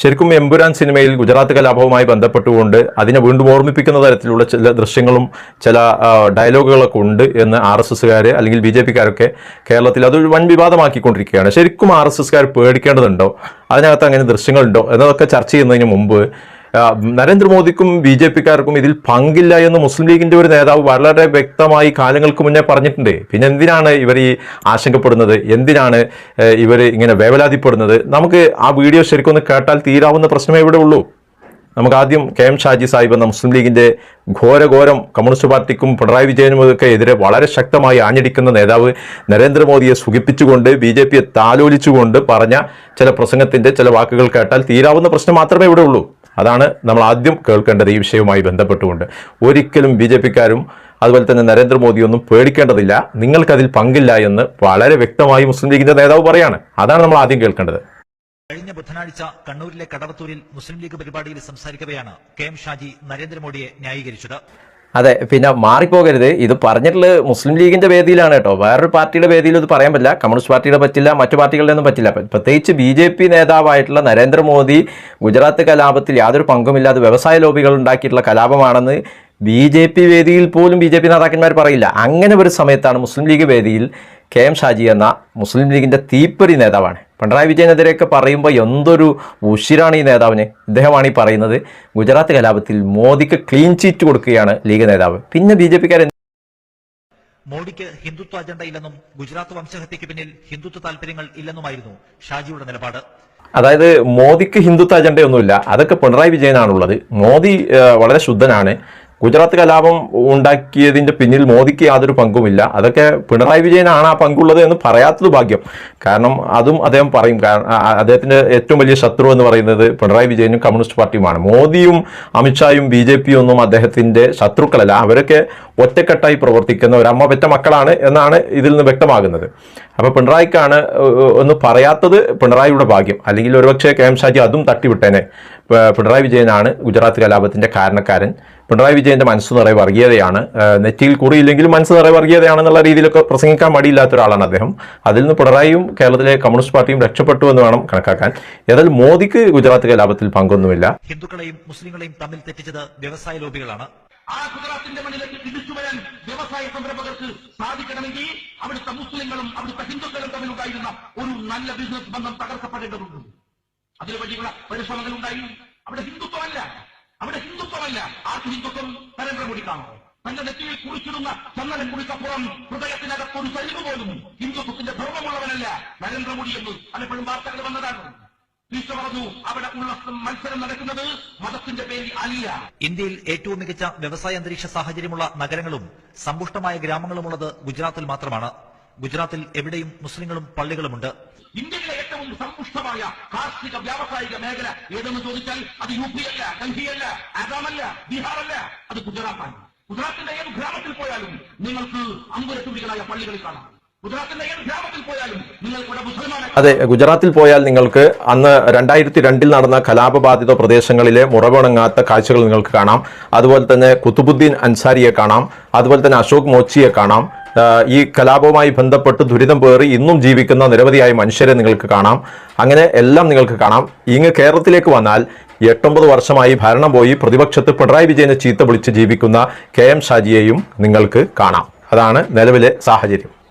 ശരിക്കും എമ്പുരാൻ സിനിമയിൽ ഗുജറാത്ത് കലാപവുമായി ബന്ധപ്പെട്ടുകൊണ്ട് അതിനെ വീണ്ടും ഓർമ്മിപ്പിക്കുന്ന തരത്തിലുള്ള ചില ദൃശ്യങ്ങളും ചില ഡയലോഗുകളൊക്കെ ഉണ്ട് എന്ന് ആർ എസ് അല്ലെങ്കിൽ ബി ജെ പിക്കാരൊക്കെ കേരളത്തിൽ അതൊരു വൻ വിവാദമാക്കിക്കൊണ്ടിരിക്കുകയാണ്. ശരിക്കും ആർ എസ് എസ്സുകാർ പേടിക്കേണ്ടതുണ്ടോ? അതിനകത്ത് അങ്ങനെ ദൃശ്യങ്ങളുണ്ടോ? എന്നതൊക്കെ ചർച്ച ചെയ്യുന്നതിന് മുമ്പ് നരേന്ദ്രമോദിക്കും ബി ജെ പിക്കാർക്കും ഇതിൽ പങ്കില്ല എന്ന് മുസ്ലിം ലീഗിന്റെ ഒരു നേതാവ് വളരെ വ്യക്തമായി കാലങ്ങൾക്ക് മുന്നേ പറഞ്ഞിട്ടുണ്ട്. പിന്നെ എന്തിനാണ് ഇവർ ഈ ആശങ്കപ്പെടുന്നത്? എന്തിനാണ് ഇവർ ഇങ്ങനെ വേവലാതിപ്പെടുന്നത്? നമുക്ക് ആ വീഡിയോ ശരിക്കും ഒന്ന് കേട്ടാൽ തീരാവുന്ന പ്രശ്നമേ ഇവിടെ ഉള്ളൂ. നമുക്ക് ആദ്യം കെ എം ഷാജി സാഹിബ് എന്ന മുസ്ലിം ലീഗിന്റെ ഘോരഘോരം കമ്മ്യൂണിസ്റ്റ് പാർട്ടിക്കും പിണറായി വിജയനും ഒക്കെ എതിരെ വളരെ ശക്തമായി ആഞ്ഞടിക്കുന്ന നേതാവ് നരേന്ദ്രമോദിയെ സുഖിപ്പിച്ചുകൊണ്ട് ബി ജെ പിയെ താലോലിച്ചുകൊണ്ട് പറഞ്ഞ ചില പ്രസംഗത്തിന്റെ ചില വാക്കുകൾ കേട്ടാൽ തീരാവുന്ന പ്രശ്നം മാത്രമേ ഇവിടെ ഉള്ളൂ. അതാണ് നമ്മൾ ആദ്യം കേൾക്കേണ്ടത് ഈ വിഷയവുമായി ബന്ധപ്പെട്ടുകൊണ്ട്. ഒരിക്കലും ബി ജെ പിക്കാരും അതുപോലെ തന്നെ നരേന്ദ്രമോദിയൊന്നും പേടിക്കേണ്ടതില്ല. നിങ്ങൾക്കതിൽ പങ്കില്ല എന്ന് വളരെ വ്യക്തമായി മുസ്ലിം ലീഗിന്റെ നേതാവ് പറയാണ്. അതാണ് നമ്മൾ ആദ്യം കേൾക്കേണ്ടത്. കഴിഞ്ഞ ബുധനാഴ്ച കണ്ണൂരിലെ കടവത്തൂരിൽ മുസ്ലിം ലീഗ് പരിപാടിയിൽ സംസാരിക്കവെയാണ് കെ എം ഷാജി നരേന്ദ്രമോദിയെ ന്യായീകരിച്ചത്. അതെ പിന്നെ മാറിപ്പോകരുത്. ഇത് പറഞ്ഞിട്ടുള്ളത് മുസ്ലിം ലീഗിന്റെ വേദിയിലാണ് കേട്ടോ. വേറൊരു പാർട്ടിയുടെ വേദിയിൽ ഇത് പറയാൻ പറ്റില്ല. കമ്മ്യൂണിസ്റ്റ് പാർട്ടിയുടെ പറ്റില്ല മറ്റു പാർട്ടികളുടെ ഒന്നും പറ്റില്ല. പ്രത്യേകിച്ച് ബി ജെ പി നേതാവായിട്ടുള്ള നരേന്ദ്രമോദി ഗുജറാത്ത് കലാപത്തിൽ യാതൊരു പങ്കുമില്ലാതെ വ്യവസായ ലോബികൾ ഉണ്ടാക്കിയിട്ടുള്ള കലാപമാണെന്ന് ബി ജെ പി വേദിയിൽ പോലും ബി ജെ പി നേതാക്കന്മാർ പറയില്ല. അങ്ങനെ ഒരു സമയത്താണ് മുസ്ലിം ലീഗ് വേദിയിൽ കെ എം ഷാജി എന്ന മുസ്ലിം ലീഗിന്റെ തീപ്പൊരി നേതാവാണ്. പിണറായി വിജയനെതിരെയൊക്കെ പറയുമ്പോൾ എന്തൊരു ഉഷിരാണ് ഈ നേതാവിന്. ഇദ്ദേഹമാണ് ഈ പറയുന്നത്. ഗുജറാത്ത് കലാപത്തിൽ മോദിക്ക് ക്ലീൻ ചീറ്റ് കൊടുക്കുകയാണ് ലീഗ് നേതാവ്. പിന്നെ ബി ജെ പിക്കാർ മോഡിക്ക് ഹിന്ദുത്വ അജണ്ടയില്ലെന്നും ഗുജറാത്ത് വംശഹത്യക്ക് പിന്നിൽ ഹിന്ദുത്വ താല്പര്യങ്ങൾ ഇല്ലെന്നുമായിരുന്നു ഷാജിയുടെ നിലപാട്. അതായത് മോദിക്ക് ഹിന്ദുത്വ അജണ്ടയൊന്നുമില്ല. അതൊക്കെ പിണറായി വിജയനാണുള്ളത്. മോദി വളരെ ശുദ്ധനാണ്. ഗുജറാത്ത് കലാപം ഉണ്ടാക്കിയതിന്റെ പിന്നിൽ മോദിക്ക് യാതൊരു പങ്കുമില്ല. അതൊക്കെ പിണറായി വിജയനാണ് ആ പങ്കുള്ളത് എന്ന് പറയാത്തത് ഭാഗ്യം. കാരണം അതും അദ്ദേഹം പറയും. കാരണം അദ്ദേഹത്തിന്റെ ഏറ്റവും വലിയ ശത്രു എന്ന് പറയുന്നത് പിണറായി വിജയനും കമ്മ്യൂണിസ്റ്റ് പാർട്ടിയുമാണ്. മോദിയും അമിത്ഷായും ബി ജെ പിയും ഒന്നും അദ്ദേഹത്തിന്റെ ശത്രുക്കളല്ല. അവരൊക്കെ ഒറ്റക്കെട്ടായി പ്രവർത്തിക്കുന്ന ഒരു പെറ്റ മക്കളാണ് എന്നാണ് ഇതിൽ നിന്ന് വ്യക്തമാകുന്നത്. അപ്പോൾ പിണറായിക്കാണ് ഒന്ന് പറയാത്തത് പിണറായിയുടെ ഭാഗ്യം. അല്ലെങ്കിൽ ഒരുപക്ഷെ കെ എം ഷാജി അതും തട്ടിവിട്ടേനെ. പിണറായി വിജയനാണ് ഗുജറാത്ത് കലാപത്തിന്റെ കാരണക്കാരൻ. പിണറായി വിജയന്റെ മനസ്സ് നിറയെ വർഗീയതയാണ്. നെറ്റിയിൽ കുറിയില്ലെങ്കിലും മനസ്സ് നിറയെ വർഗീയതയാണെന്നുള്ള രീതിയിലൊക്കെ പ്രസംഗിക്കാൻ മടിയില്ലാത്ത ഒരാളാണ് അദ്ദേഹം. അതിൽ നിന്ന് പിണറായിയും കേരളത്തിലെ കമ്മ്യൂണിസ്റ്റ് പാർട്ടിയും രക്ഷപ്പെട്ടു എന്ന് വേണം കണക്കാക്കാൻ. ഏതായാലും മോദിക്ക് ഗുജറാത്ത് കലാപത്തിൽ പങ്കൊന്നുമില്ല. ഹിന്ദുക്കളെയും മുസ്ലിങ്ങളെയും തമ്മിൽ തെറ്റിച്ചത് വ്യവസായ ലോബികളാണ്. ആ ഗുജറാത്തിന്റെ മണ്ണിലേക്ക് തിരിച്ചു വരാൻ വ്യവസായ സംരംഭകർക്ക് സാധിക്കണമെങ്കിൽ അവിടുത്തെ മുസ്ലിങ്ങളും അവിടുത്തെ ഹിന്ദുക്കളും തമ്മിലുണ്ടായിരുന്ന ഒരു നല്ല ബിസിനസ് ബന്ധം തകർക്കപ്പെടേണ്ടതുണ്ട്. അതിനു വേണ്ടിയുള്ള പരിശ്രമങ്ങൾ ഉണ്ടായി അവിടെ ഹിന്ദുത്വമല്ല. അവിടെ ഹിന്ദുത്വമല്ല. ആത്മഹിന്ദുത്വം ഹിന്ദുത്വം? നരേന്ദ്രമോദിക്കാണോ. തന്റെ നെറ്റിയിൽ കുറിച്ചിടുന്ന ചന്ദനം കുറിക്കപ്പുറം ഹൃദയത്തിനകത്തൊരു ചരിവ് പോലും ഹിന്ദുത്വത്തിന്റെ ധർമ്മമുള്ളവനല്ല നരേന്ദ്രമോദി എന്ന് പലപ്പോഴും വാർത്തകൾ വന്നതാണ്. അവിടെ മത്സരം നടക്കുന്നത് മതത്തിന്റെ പേരിൽ അല്ല. ഇന്ത്യയിൽ ഏറ്റവും മികച്ച വ്യവസായ അന്തരീക്ഷ സാഹചര്യമുള്ള നഗരങ്ങളും സമ്പുഷ്ടമായ ഗ്രാമങ്ങളുമുള്ളത് ഗുജറാത്തിൽ മാത്രമാണ്. ഗുജറാത്തിൽ എവിടെയും മുസ്ലിങ്ങളും പള്ളികളുമുണ്ട്. ഇന്ത്യയിലെ ഏറ്റവും സമ്പുഷ്ടമായ കാർഷിക വ്യാവസായിക മേഖല ഏതെന്ന് ചോദിച്ചാൽ അത് യു പി അല്ല ഡൽഹിയല്ല ആസാമല്ല ബീഹാറല്ല അത് ഗുജറാത്താണ്. ഗുജറാത്തിന്റെ ഏത് ഗ്രാമത്തിൽ പോയാലും നിങ്ങൾക്ക് അമ്പുരത്തുടികളായ പള്ളികളിൽ കാണാം. അതെ ഗുജറാത്തിൽ പോയാൽ നിങ്ങൾക്ക് അന്ന് രണ്ടായിരത്തി രണ്ടിൽ നടന്ന കലാപബാധിത പ്രദേശങ്ങളിലെ മുറവുണങ്ങാത്ത കാഴ്ചകൾ നിങ്ങൾക്ക് കാണാം. അതുപോലെ തന്നെ കുത്തുബുദ്ദീൻ അൻസാരിയെ കാണാം. അതുപോലെ തന്നെ അശോക് മോച്ചിയെ കാണാം. ഈ കലാപവുമായി ബന്ധപ്പെട്ട് ദുരിതം പേറി ഇന്നും ജീവിക്കുന്ന നിരവധിയായ മനുഷ്യരെ നിങ്ങൾക്ക് കാണാം. അങ്ങനെ എല്ലാം നിങ്ങൾക്ക് കാണാം. ഇങ്ങ് കേരളത്തിലേക്ക് വന്നാൽ എട്ടൊമ്പത് വർഷമായി ഭരണം പോയി പ്രതിപക്ഷത്ത് പിണറായി വിജയനെ ചീത്ത വിളിച്ച് ജീവിക്കുന്ന കെ എം ഷാജിയെയും നിങ്ങൾക്ക് കാണാം. അതാണ് നിലവിലെ സാഹചര്യം.